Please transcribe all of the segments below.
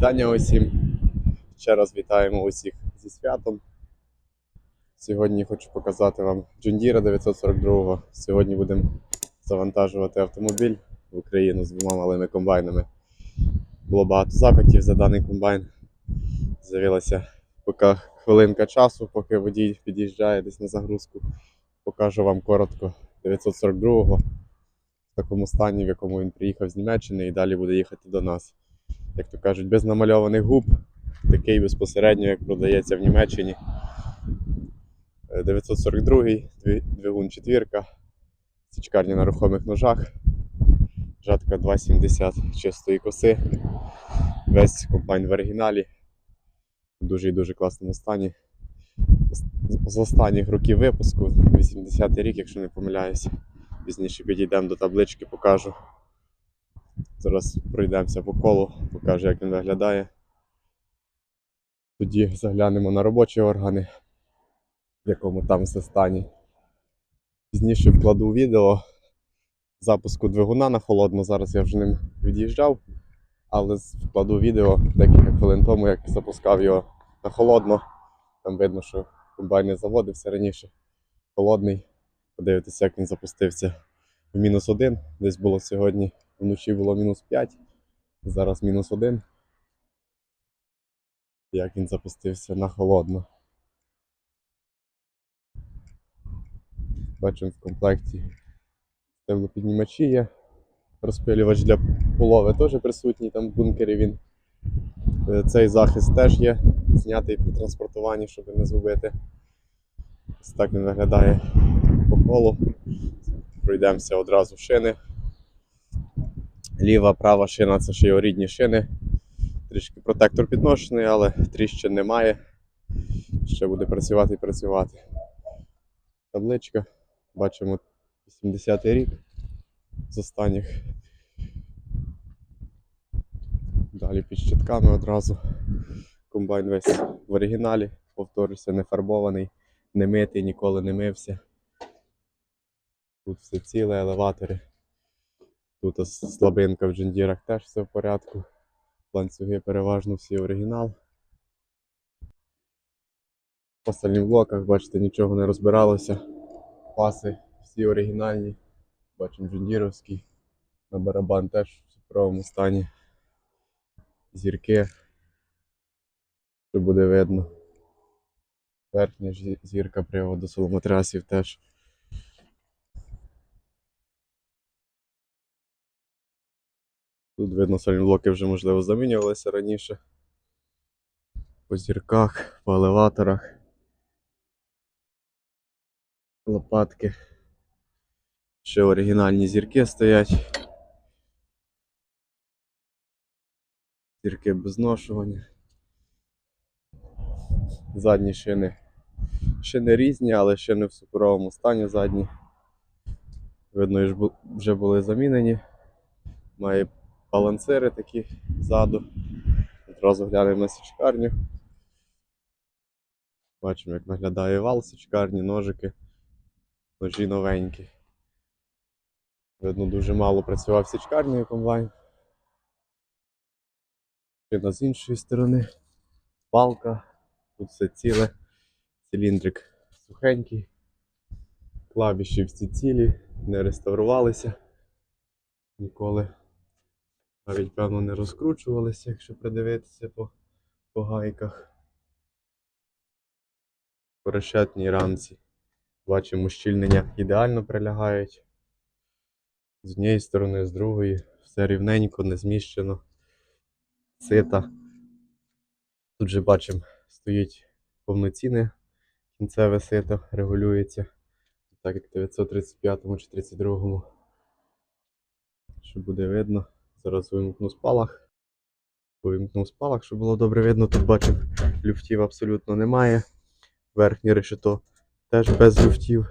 Вітання усім. Ще раз вітаємо усіх зі святом. Сьогодні хочу показати вам Джундіра 942. Сьогодні будемо завантажувати автомобіль в Україну з двома малими комбайнами. Було багато запитів за даний комбайн. З'явилася поки хвилинка часу, поки водій під'їжджає десь на загрузку. Покажу вам коротко 942 в такому стані, в якому він приїхав з Німеччини і далі буде їхати до нас як то кажуть, без намальованих губ, такий безпосередньо, як продається в Німеччині. Е, 942 дві- двигун четвірка, січкарня на рухомих ножах, жатка 2,70 чистої коси. Весь комбайн в оригіналі, в дуже і дуже класному стані. З- останніх років випуску, 80-й рік, якщо не помиляюся. Пізніше підійдемо до таблички, покажу. Зараз пройдемося по колу, покажу, як він виглядає. Тоді заглянемо на робочі органи, в якому там все стані. Пізніше вкладу відео запуску двигуна на холодно. Зараз я вже ним від'їжджав, але вкладу відео декілька хвилин тому, як запускав його на холодно. Там видно, що комбайн не заводився раніше. Холодний. Подивитися, як він запустився в мінус один. Десь було сьогодні Вночі було мінус 5, зараз мінус 1. Як він запустився на холодно. Бачимо в комплекті теплопіднімачі є. Розпилювач для полови теж присутній, там в бункері він. Е, Цей захист теж є, знятий при транспортуванні, щоб не згубити. Ось так він виглядає по колу. Пройдемося одразу в шини. Ліва, права шина це ще його рідні шини. Трішки протектор підношений, але тріщин немає. Ще буде працювати і працювати. Табличка. Бачимо 80-й рік з останніх. Далі під щитками одразу. Комбайн весь в оригіналі, повторюся, не фарбований, не митий, ніколи не мився. Тут все ціле, елеватори. Тут слабинка в джендірах теж все в порядку. Ланцюги переважно всі оригінал. В остальних блоках, бачите, нічого не розбиралося. Паси всі оригінальні. Бачимо джендіровський. На барабан теж в суперовому стані. Зірки. Що буде видно. Верхня зірка приводу соломотрясів теж. Тут видно, сальні вже можливо замінювалися раніше. По зірках, по елеваторах. Лопатки. Ще оригінальні зірки стоять. Зірки без зношування. Задні шини. Шини різні, але ще не в суперовому стані задні. Видно, вже були замінені. Має балансири такі ззаду. Одразу глянемо на січкарню. Бачимо, як виглядає вал січкарні, ножики. Ножі новенькі. Видно, дуже мало працював січкарнею комбайн. Шина з іншої сторони. Палка. Тут все ціле. Циліндрик сухенький. Клавіші всі цілі, не реставрувалися. Ніколи навіть, певно, не розкручувалися, якщо придивитися по, по гайках. Порошетній рамці. Бачимо, щільнення ідеально прилягають. З однієї сторони, з другої. Все рівненько, не зміщено. Сита. Тут же бачимо, стоїть повноцінне кінцеве сито, регулюється. Так як в 935 чи 32. Що буде видно. Зараз вимкну спалах. Вимкнув спалах, щоб було добре видно. Тут бачимо, люфтів абсолютно немає. Верхнє решето теж без люфтів.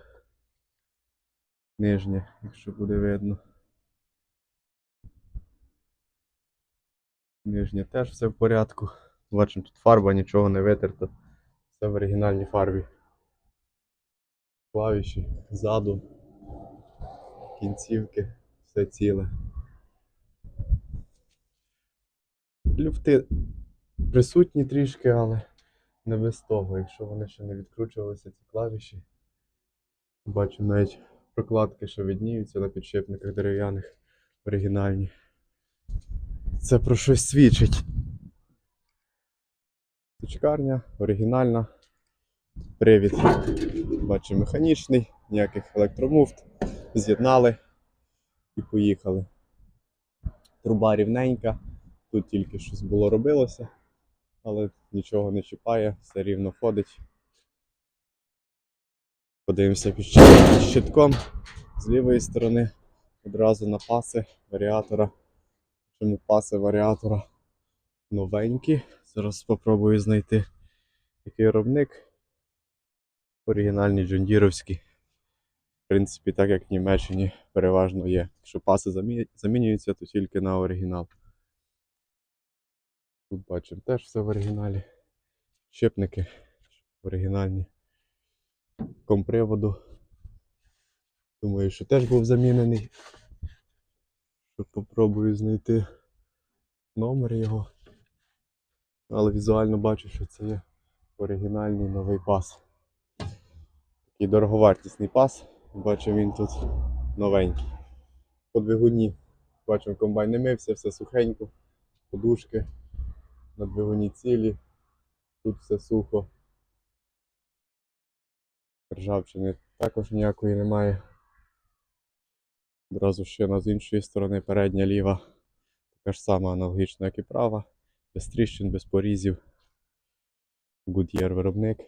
Нижнє, якщо буде видно. Нижнє теж все в порядку. Бачимо, тут фарба, нічого не витерто. Все в оригінальній фарбі. Клавіші ззаду, кінцівки, все ціле. Люфти присутні трішки, але не без того, якщо вони ще не відкручувалися, ці клавіші. Бачу навіть прокладки, що відніються на підшипниках дерев'яних оригінальні. Це про щось свідчить. Точкарня, оригінальна. Привід. Бачу механічний, ніяких електромуфт. З'єднали і поїхали. Труба рівненька. Тут тільки щось було робилося, але нічого не чіпає, все рівно ходить. Подивимося під щитком з лівої сторони одразу на паси варіатора. Чому паси варіатора новенькі? Зараз спробую знайти який виробник. Оригінальні джондіровські. В принципі, так як в Німеччині переважно є. Якщо паси замінюються, то тільки на оригінал. Тут бачимо теж все в оригіналі. Щепники оригінальні. Комприводу. Думаю, що теж був замінений. Попробую знайти номер його. Але візуально бачу, що це є оригінальний новий пас. Такий дороговартісний пас. Бачу, він тут новенький. По двигуні. Бачимо, комбайн не мився, все сухенько. Подушки на двигуні цілі. Тут все сухо. Ржавчини також ніякої немає. Одразу шина з іншої сторони, передня ліва. Така ж сама аналогічна, як і права. Без тріщин, без порізів. Goodyear виробник.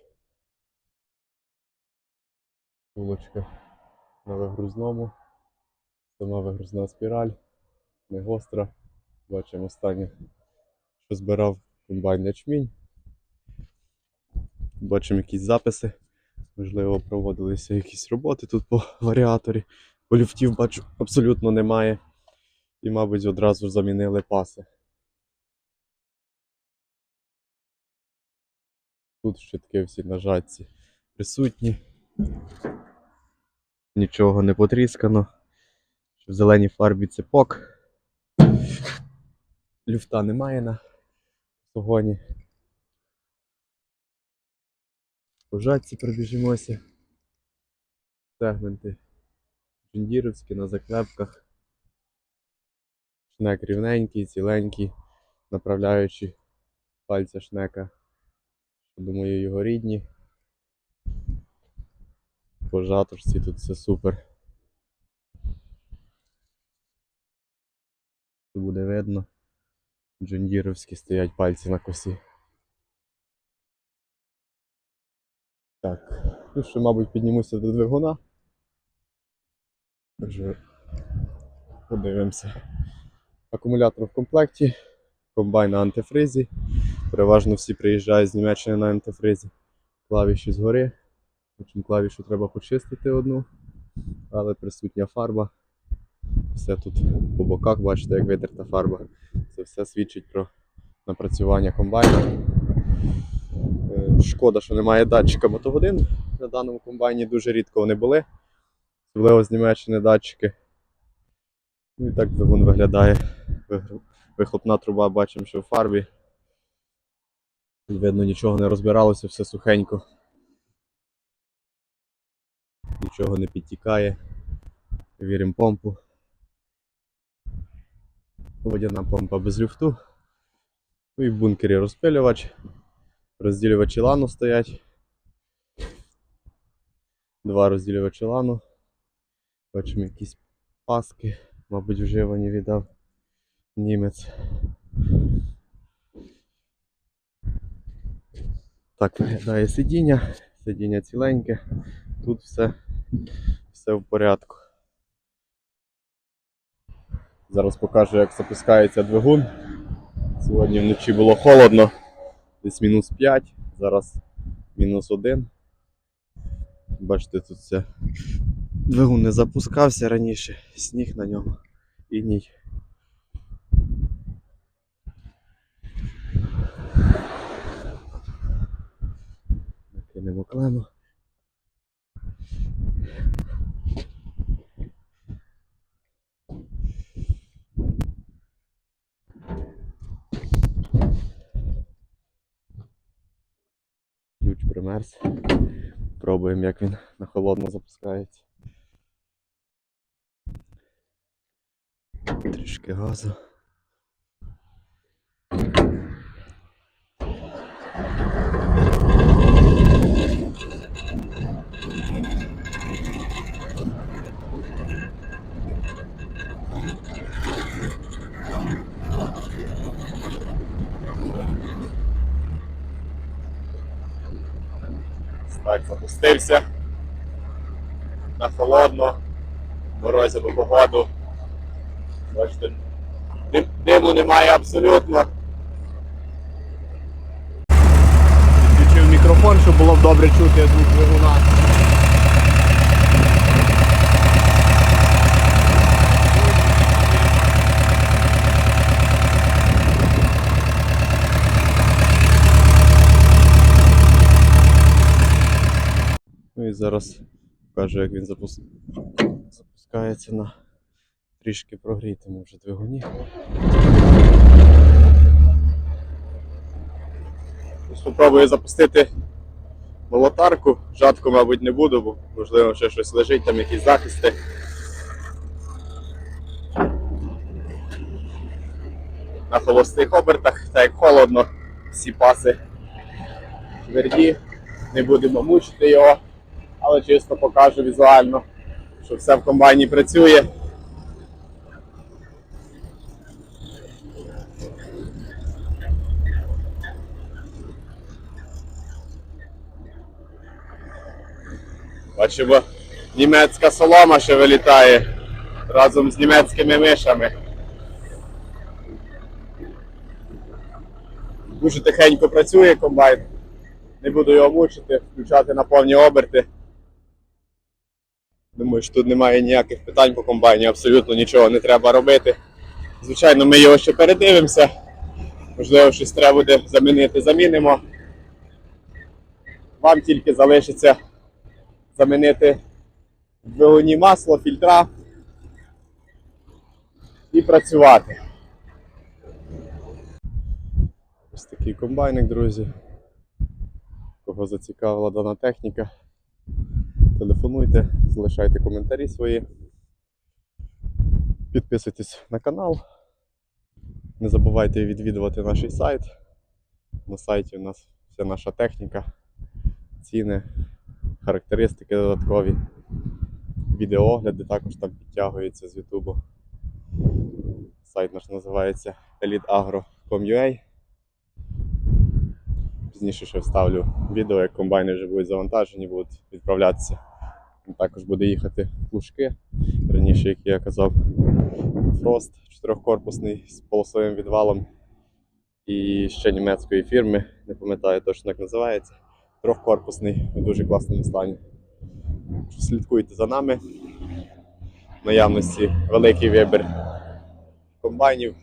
Вулочка на вигрузному. Сама вигрузна спіраль. Не гостра. Бачимо останнє, що збирав комбайн ячмінь. Бачимо якісь записи. Можливо, проводилися якісь роботи тут по варіаторі. Бо люфтів бачу абсолютно немає. І, мабуть, одразу замінили паси. Тут щитки всі на присутні. Нічого не потріскано. В зеленій фарбі цепок. Люфта немає на По жатці пробіжимося. Сегменти джундіровські на заклепках. Шнек рівненький, ціленький, направляючи пальця шнека. Думаю, його рідні. По жаточці тут все супер. Буде видно. Джундіровські стоять пальці на косі. Так, ну що, мабуть, піднімуся до двигуна. Вже подивимося. Акумулятор в комплекті, комбайн на антифризі. Переважно всі приїжджають з Німеччини на антифризі. Клавіші згори. Потім клавішу треба почистити одну, але присутня фарба. Все тут по боках, бачите, як витерта фарба. Це все свідчить про напрацювання комбайна. Е, Шкода, що немає датчика мотогодин на даному комбайні, дуже рідко вони були. Особливо з Німеччини датчики. Ну і так двигун виглядає. Вихлопна труба бачимо, що в фарбі. Видно, нічого не розбиралося, все сухенько. Нічого не підтікає. Віримо помпу. Водяна помпа без люфту. Ну і в бункері розпилювач. Розділювачі лану стоять. Два розділювачі лану. Бачимо якісь паски, мабуть, вживані віддав німець. Так виглядає сидіння. Сидіння ціленьке. Тут все, все в порядку. Зараз покажу, як запускається двигун. Сьогодні вночі було холодно, десь мінус 5, зараз мінус 1. Бачите, тут все. Двигун не запускався раніше, сніг на ньому і ні. Накинемо клему. Реверс. Пробуємо, як він на холодно запускається. Трішки газу. Так, запустився. На холодно. морозиву погоду. Бачите, диму немає абсолютно. Включив мікрофон, щоб було добре чути звук двигуна. І зараз покажу, як він запус... запускається на трішки прогрітому вже двигуні. Спробую запустити молотарку. Жатку, мабуть, не буду, бо можливо ще щось лежить, там якісь захисти. На холостих обертах, так як холодно, всі паси тверді, не будемо мучити його, але чисто покажу візуально, що все в комбайні працює. Бачимо, німецька солома ще вилітає разом з німецькими мишами. Дуже тихенько працює комбайн. Не буду його мучити, включати на повні оберти. Думаю, що тут немає ніяких питань по комбайні, абсолютно нічого не треба робити. Звичайно, ми його ще передивимося. Можливо, щось треба буде замінити, замінимо. Вам тільки залишиться замінити двигуні масло, фільтра і працювати. Ось такий комбайник, друзі. Кого зацікавила дана техніка, телефонуйте, залишайте коментарі свої. Підписуйтесь на канал. Не забувайте відвідувати наш сайт. На сайті у нас вся наша техніка, ціни, характеристики додаткові. Відеоогляди також там підтягуються з Ютубу. Сайт наш називається eliteagro.com.ua Пізніше ще вставлю відео, як комбайни вже будуть завантажені, будуть відправлятися. Також буде їхати плужки. Раніше, як я казав, Фрост чотирьохкорпусний з полосовим відвалом. І ще німецької фірми, не пам'ятаю точно як називається. Трьохкорпусний у дуже класному стані. Слідкуйте за нами. В наявності великий вибір комбайнів.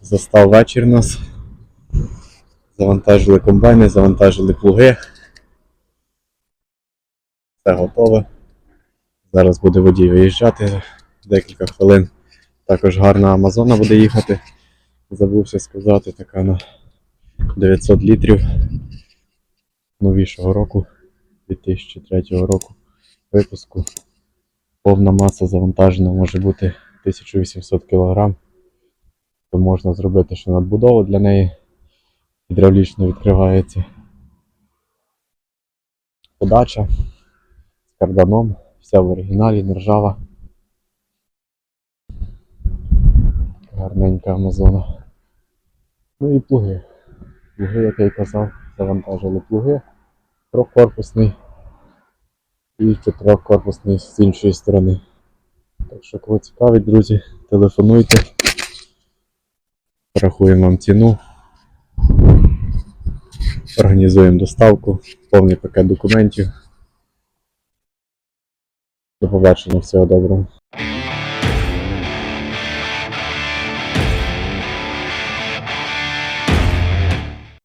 Застав вечір нас. Завантажили комбайни, завантажили плуги. Все готове. Зараз буде водій виїжджати декілька хвилин. Також гарна Амазона буде їхати. Забувся сказати, така на 900 літрів новішого року, 2003 року випуску. Повна маса завантажена може бути 1800 кг. То можна зробити ще надбудову для неї. Гідравлічно відкривається. Подача карданом, вся в оригіналі, нержава. Гарненька Амазона. Ну і плуги. Плуги, як я й казав, завантажили плуги. Трьохкорпусний і чотирьохкорпусний з іншої сторони. Так що, кого цікавить, друзі, телефонуйте. Порахуємо вам ціну. Організуємо доставку, повний пакет документів. До побачення, всього доброго.